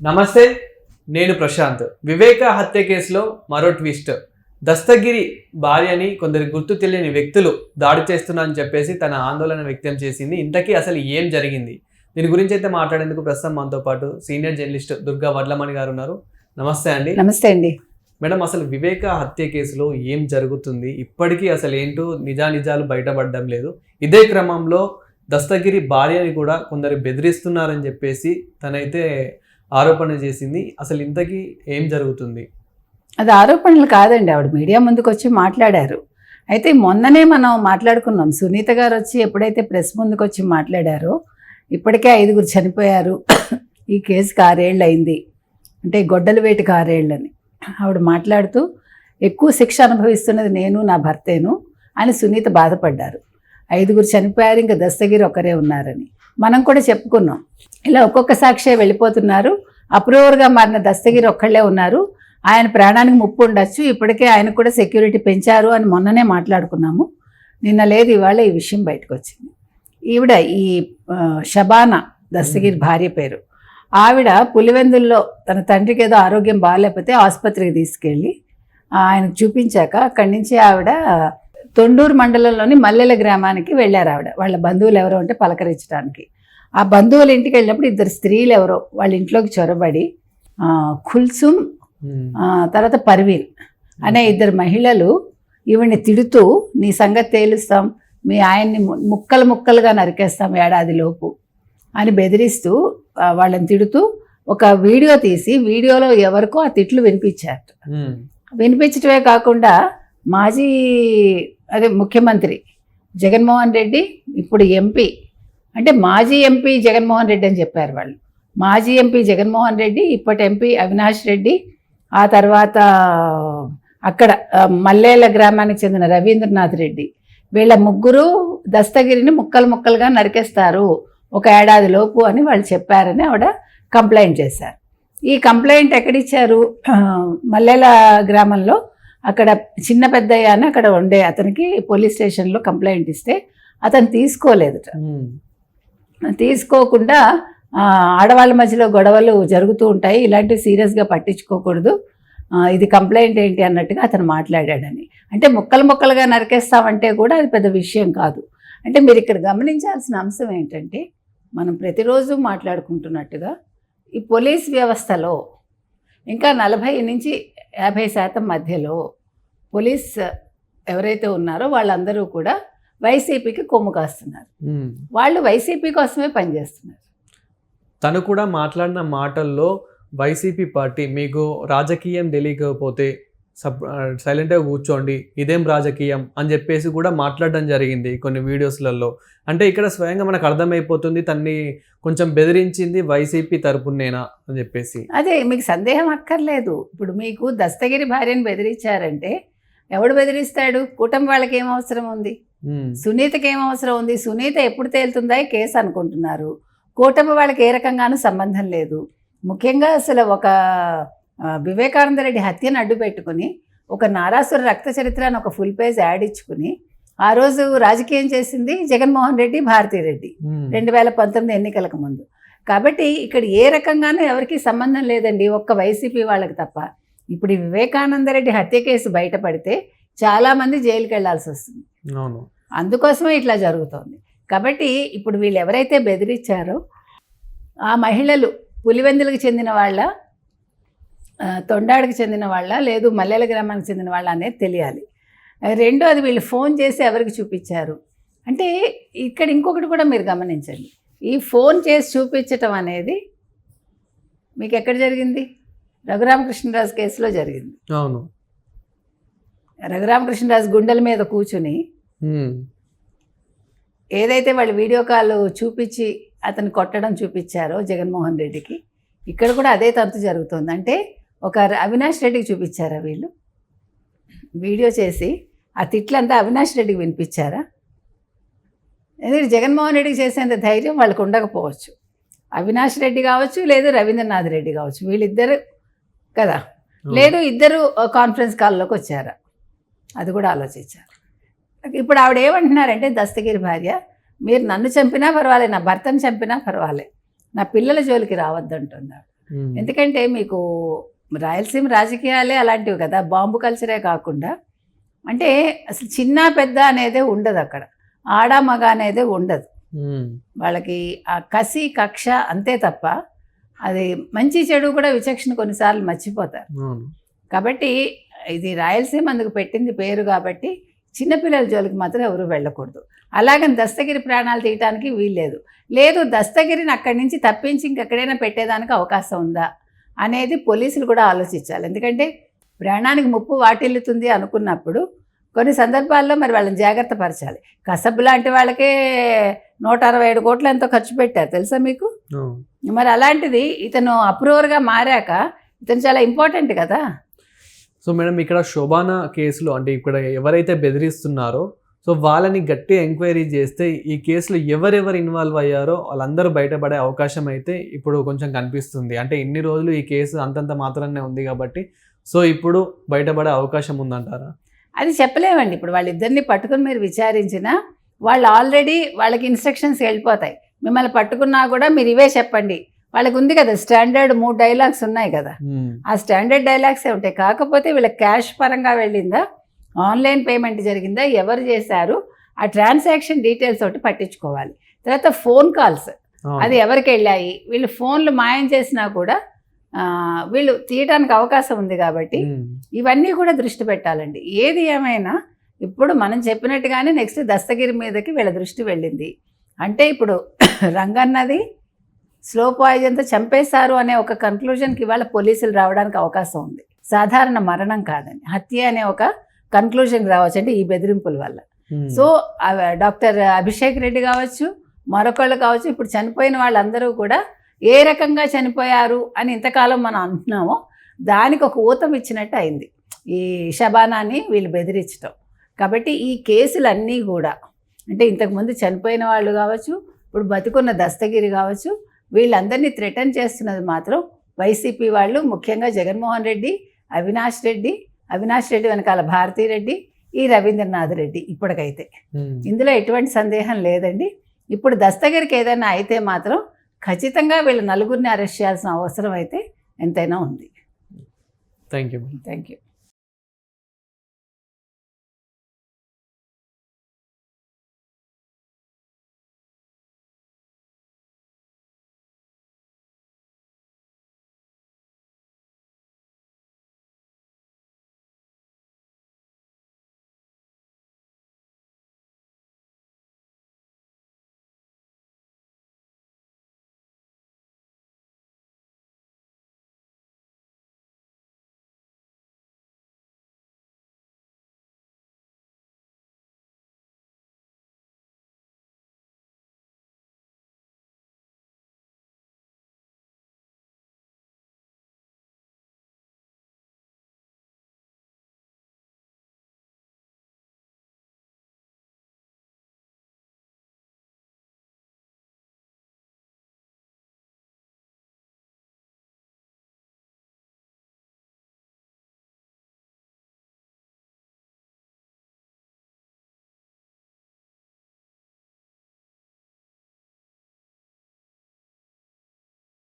నమస్తే నేను ప్రశాంత్. వివేక హత్య కేసులో మరో ట్విస్ట్. దస్తగిరి భార్యని కొందరు గుర్తు తెలియని వ్యక్తులు దాడి చేస్తున్నా అని చెప్పేసి తన ఆందోళన వ్యక్తం చేసింది. ఇంతకీ అసలు ఏం జరిగింది? దీని గురించి అయితే మాట్లాడేందుకు ప్రస్తుతం మనతో పాటు సీనియర్ జర్నలిస్ట్ దుర్గా వడ్లమణి గారు ఉన్నారు. నమస్తే అండి. నమస్తే అండి. మేడం అసలు వివేక హత్య కేసులో ఏం జరుగుతుంది? ఇప్పటికీ అసలు ఏంటో నిజానిజాలు బయటపడడం లేదు. ఇదే క్రమంలో దస్తగిరి భార్యని కూడా కొందరు బెదిరిస్తున్నారని చెప్పేసి తనైతే ఆరోపణ చేసింది. అసలు ఇంతకీ ఏం జరుగుతుంది? అది ఆరోపణలు కాదండి. ఆవిడ మీడియా ముందుకు వచ్చి మాట్లాడారు. అయితే మొన్ననే మనం మాట్లాడుకున్నాం. సునీత గారు వచ్చి ఎప్పుడైతే ప్రెస్ ముందుకు వచ్చి మాట్లాడారో ఇప్పటికే ఐదుగురు చనిపోయారు. ఈ కేసుకి ఆరేళ్ళు అయింది అంటే గొడ్డల వేటికి ఆరేళ్ళని ఆవిడ మాట్లాడుతూ ఎక్కువ శిక్ష అనుభవిస్తున్నది నేను నా భర్తేను అని సునీత బాధపడ్డారు. ఐదుగురు చనిపోయారు ఇంకా దస్తగిరి ఒకరే ఉన్నారని. మనం కూడా చెప్పుకున్నాం. ఇలా ఒక్కొక్క సాక్షి వెళ్ళిపోతున్నారు. అప్రూవర్గా మారిన దస్తగిరి ఒక్కళ్ళే ఉన్నారు. ఆయన ప్రాణానికి ముప్పు ఉండొచ్చు. ఇప్పటికే ఆయన కూడా సెక్యూరిటీ పెంచారు అని మొన్ననే మాట్లాడుకున్నాము. నిన్న లేదు ఇవాళ ఈ విషయం బయటకు వచ్చింది ఈవిడ ఈ ఆ, షబానా దస్తగిరి భార్య పేరు. ఆవిడ పులివెందుల్లో తన తండ్రికి ఏదో ఆరోగ్యం బాగాలేకపోతే ఆసుపత్రికి తీసుకెళ్ళి ఆయనకు చూపించాక అక్కడి నుంచి ఆవిడ తొండూరు మండలంలోని మల్లెల గ్రామానికి వెళ్ళారు ఆవిడ. వాళ్ళ బంధువులు ఎవరో ఉంటే పలకరించడానికి. ఆ బంధువుల ఇంటికి వెళ్ళినప్పుడు ఇద్దరు స్త్రీలు ఎవరో వాళ్ళ ఇంట్లోకి చొరబడి కుల్సుమ్ తర్వాత పర్వీన్ అనే ఇద్దరు మహిళలు ఈవిడ్ని తిడుతూ నీ సంగతి తేలుస్తాం మీ ఆయన్ని ముక్కలు ముక్కలుగా నరికేస్తాం ఏడాది లోపు అని బెదిరిస్తూ వాళ్ళని తిడుతూ ఒక వీడియో తీసి వీడియోలో ఎవరికో ఆ తిట్లు వినిపించారు వినిపించటమే కాకుండా మాజీ అదే ముఖ్యమంత్రి జగన్మోహన్ రెడ్డి ఇప్పుడు ఎంపీ. అంటే మాజీ ఎంపీ జగన్మోహన్ రెడ్డి అని చెప్పారు వాళ్ళు. మాజీ ఎంపీ జగన్మోహన్ రెడ్డి ఇప్పటి ఎంపీ అవినాష్ రెడ్డి ఆ తర్వాత అక్కడ మల్లేల గ్రామానికి చెందిన రవీంద్రనాథ్ రెడ్డి. వీళ్ళ ముగ్గురు దస్తగిరిని ముక్కలు ముక్కలుగా నరికేస్తారు. ఒక ఏడాది లోపు అని వాళ్ళు చెప్పారని ఆవిడ కంప్లైంట్ చేశారు. ఈ కంప్లైంట్ ఎక్కడిచ్చారు? మల్లేల మల్లెల గ్రామంలో అక్కడ చిన్న పెద్దయ్య అని అక్కడ ఉండే అతనికి పోలీస్ స్టేషన్లో కంప్లైంట్ ఇస్తే అతను తీసుకోలేదు తీసుకోకుండా ఆడవాళ్ళ మధ్యలో గొడవలు జరుగుతూ ఉంటాయి ఇలాంటివి సీరియస్గా పట్టించుకోకూడదు. ఇది కంప్లైంట్ ఏంటి అన్నట్టుగా అతను మాట్లాడాడని. అంటే ముక్కలు ముక్కలుగా నరికేస్తామంటే కూడా అది పెద్ద విషయం కాదు. అంటే మీరు ఇక్కడ గమనించాల్సిన అంశం ఏంటంటే మనం ప్రతిరోజు మాట్లాడుకుంటున్నట్టుగా ఈ పోలీస్ వ్యవస్థలో ఇంకా నలభై నుంచి యాభై శాతం మధ్యలో పోలీస్ ఎవరైతే ఉన్నారో వాళ్ళందరూ కూడా వైసీపీకి కొమ్ము కాస్తున్నారు. వాళ్ళు వైసీపీ కోసమే పనిచేస్తున్నారు తను కూడా మాట్లాడిన మాటల్లో వైసీపీ పార్టీ మీకు రాజకీయం తెలియకపోతే సబ్ సైలెంట్గా కూర్చోండి ఇదేం రాజకీయం అని చెప్పేసి కూడా మాట్లాడడం జరిగింది కొన్ని వీడియోస్లలో. అంటే ఇక్కడ స్వయంగా మనకు అర్థమైపోతుంది తన్ని కొంచెం బెదిరించింది వైసీపీ తరపునేనా అని చెప్పేసి. అదే మీకు సందేహం అక్కర్లేదు. ఇప్పుడు మీకు దస్తగిరి భార్యను బెదిరించారంటే ఎవడు బెదిరిస్తాడు? కూటమి వాళ్ళకి ఏం అవసరం ఉంది? సునీతకి ఏం అవసరం ఉంది? సునీత ఎప్పుడు తేలుతుందా కేసు అనుకుంటున్నారు? కూటమి వాళ్ళకి ఏ రకంగానూ సంబంధం లేదు. ముఖ్యంగా అసలు ఒక వివేకానంద రెడ్డి హత్యను అడ్డు పెట్టుకుని ఒక నారాసుర రక్త చరిత్ర అని ఒక ఫుల్ పేజ్ యాడ్ ఇచ్చుకుని ఆ రోజు రాజకీయం చేసింది జగన్మోహన్ రెడ్డి భారతీ రెడ్డి ఉమ్, రెండు వేల పంతొమ్మిది ఎన్నికలకు ముందు. కాబట్టి ఇక్కడ ఏ రకంగానూ ఎవరికి సంబంధం లేదండి ఒక్క వైసీపీ వాళ్ళకి తప్ప. ఇప్పుడు ఈ వివేకానంద రెడ్డి హత్య కేసు బయటపడితే చాలామంది జైలుకి వెళ్ళాల్సి వస్తుంది. అందుకోసమే ఇట్లా జరుగుతోంది. కాబట్టి ఇప్పుడు వీళ్ళు ఎవరైతే బెదిరించారో ఆ మహిళలు పులివెందులకు చెందిన వాళ్ళ తొండాడికి చెందిన వాళ్ళ లేదు మల్లెల గ్రామానికి చెందిన వాళ్ళ అనేది తెలియాలి. ఆ, రెండో అది వీళ్ళు ఫోన్ చేసి ఎవరికి చూపించారు? అంటే ఇక్కడ ఇంకొకటి కూడా మీరు గమనించండి. ఈ ఫోన్ చేసి చూపించటం అనేది మీకు ఎక్కడ జరిగింది? రఘురామకృష్ణరాజు కేసులో జరిగింది. అవును. రఘురామకృష్ణరాజు గుండెల మీద కూర్చుని ఏదైతే వాళ్ళు వీడియో కాల్ చూపించి అతను కొట్టడం చూపించారో జగన్మోహన్ రెడ్డికి ఇక్కడ కూడా అదే తంతు జరుగుతుంది. అంటే ఒక అవినాష్ రెడ్డికి చూపించారా వీళ్ళు? వీడియో చేసి ఆ తిట్లంతా అవినాష్ రెడ్డికి వినిపించారా? ఎందుకంటే జగన్మోహన్ రెడ్డికి చేసేంత ధైర్యం వాళ్ళకు ఉండకపోవచ్చు. అవినాష్ రెడ్డి కావచ్చు లేదు రవీంద్రనాథ్ రెడ్డి కావచ్చు. వీళ్ళిద్దరు కదా. లేదు ఇద్దరు కాన్ఫరెన్స్ కాల్లోకి వచ్చారా? అది కూడా ఆలోచించారు. ఇప్పుడు ఆవిడ ఏమంటున్నారంటే దస్తగిరి భార్య మీరు నన్ను చంపినా పర్వాలేదు నా భర్తను చంపినా పర్వాలేదు. నా పిల్లల జోలికి ఉమ్. ఎందుకంటే మీకు రాయలసీమ రాజకీయాలే అలాంటివి కదా బాంబు కల్చరే కాకుండా. అంటే అసలు చిన్న పెద్ద అనేదే ఉండదు అక్కడ. ఆడ మగ అనేదే ఉండదు. వాళ్ళకి ఆ కసి కక్ష అంతే తప్ప అది మంచి చెడు కూడా విచక్షణ కొన్నిసార్లు మర్చిపోతారు. కాబట్టి ఇది రాయలసీమ అందుకు పెట్టింది పేరు కాబట్టి చిన్నపిల్లల జోలికి మాత్రం ఎవరు వెళ్ళకూడదు. అలాగని దస్తగిరి ప్రాణాలు తీయటానికి వీల్లేదు. లేదు దస్తగిరిని అక్కడి నుంచి తప్పించి ఇంకెక్కడైనా పెట్టేదానికి అవకాశం ఉందా? అనేది పోలీసులు కూడా ఆలోచించాలి. ఎందుకంటే ప్రాణానికి ముప్పు వాటిల్లుతుంది అనుకున్నప్పుడు కొన్ని సందర్భాల్లో మరి వాళ్ళని జాగ్రత్త పరచాలి. కసబ్ లాంటి వాళ్ళకే నూట అరవై ఏడు కోట్లు ఎంతో ఖర్చు పెట్టారు. తెలుసా మీకు. మరి అలాంటిది ఇతను అప్రూవర్గా మారాక ఇతను చాలా ఇంపార్టెంట్ కదా. సో మేడం ఇక్కడ శోభానా కేసులో అంటే ఇక్కడ ఎవరైతే బెదిరిస్తున్నారో సో వాళ్ళని గట్టి ఎంక్వైరీ చేస్తే ఈ కేసులో ఎవరెవరు ఇన్వాల్వ్ అయ్యారో వాళ్ళందరూ బయటపడే అవకాశం అయితే ఇప్పుడు కొంచెం కనిపిస్తుంది. అంటే ఇన్ని రోజులు ఈ కేసు అంతంత మాత్రమే ఉంది కాబట్టి సో ఇప్పుడు బయటపడే అవకాశం ఉందంటారా? అది చెప్పలేమండి. ఇప్పుడు వాళ్ళిద్దరిని పట్టుకుని మీరు విచారించినా వాళ్ళు ఆల్రెడీ వాళ్ళకి ఇన్స్ట్రక్షన్స్ వెళ్ళిపోతాయి. మిమ్మల్ని పట్టుకున్నా కూడా మీరు ఇవే చెప్పండి. వాళ్ళకి ఉంది కదా స్టాండర్డ్ మూడు డైలాగ్స్ ఉన్నాయి కదా. ఆ స్టాండర్డ్ డైలాగ్సే ఉంటాయి. కాకపోతే వీళ్ళ క్యాష్ పరంగా వెళ్ళిందా? ఆన్లైన్ పేమెంట్ జరిగిందా ఎవరు చేశారు ఆ ట్రాన్సాక్షన్ డీటెయిల్స్ ఒకటి పట్టించుకోవాలి. తర్వాత ఫోన్ కాల్స్. అది ఎవరికి వెళ్ళాయి? వీళ్ళు ఫోన్లు మాయం చేసినా కూడా వీళ్ళు తీయడానికి అవకాశం ఉంది కాబట్టి. ఇవన్నీ కూడా దృష్టి పెట్టాలండి. ఏది ఏమైనా ఇప్పుడు మనం చెప్పినట్టుగానే నెక్స్ట్ దస్తగిరి మీదకి వీళ్ళ దృష్టి వెళ్ళింది. అంటే ఇప్పుడు రంగన్నది స్లో పాయిజన్తో చంపేశారు అనే ఒక కన్క్లూజన్కి ఇవాళ పోలీసులు రావడానికి అవకాశం ఉంది. సాధారణ మరణం కాదండి. హత్య అనే ఒక కన్క్లూజన్కి రావచ్చు అంటే ఈ బెదిరింపుల వల్ల. Um. So doctor Abhishek Reddy కావచ్చు మరొకళ్ళు కావచ్చు ఇప్పుడు చనిపోయిన వాళ్ళందరూ కూడా ఏ రకంగా చనిపోయారు అని ఇంతకాలం మనం అంటున్నామో దానికి ఒక ఊతం ఇచ్చినట్టు అయింది. ఈ షబానాని వీళ్ళు బెదిరించడం కాబట్టి ఈ కేసులన్నీ కూడా అంటే ఇంతకుముందు చనిపోయిన వాళ్ళు కావచ్చు ఇప్పుడు బతుకున్న దస్తగిరి కావచ్చు వీళ్ళందరినీ థ్రెటన్ చేస్తున్నది మాత్రం వైసీపీ వాళ్ళు ముఖ్యంగా జగన్మోహన్ రెడ్డి అవినాష్ రెడ్డి అవినాష్ రెడ్డి వెనకాల భారతీ రెడ్డి ఈ రవీంద్రనాథ్ రెడ్డి ఇప్పటికైతే. ఇందులో ఎటువంటి సందేహం లేదండి. ఇప్పుడు దస్తగిరికి ఏదైనా అయితే మాత్రం ఖచ్చితంగా వీళ్ళ నలుగురిని అరెస్ట్ చేయాల్సిన అవసరం అయితే ఎంతైనా ఉంది. Thank you thank you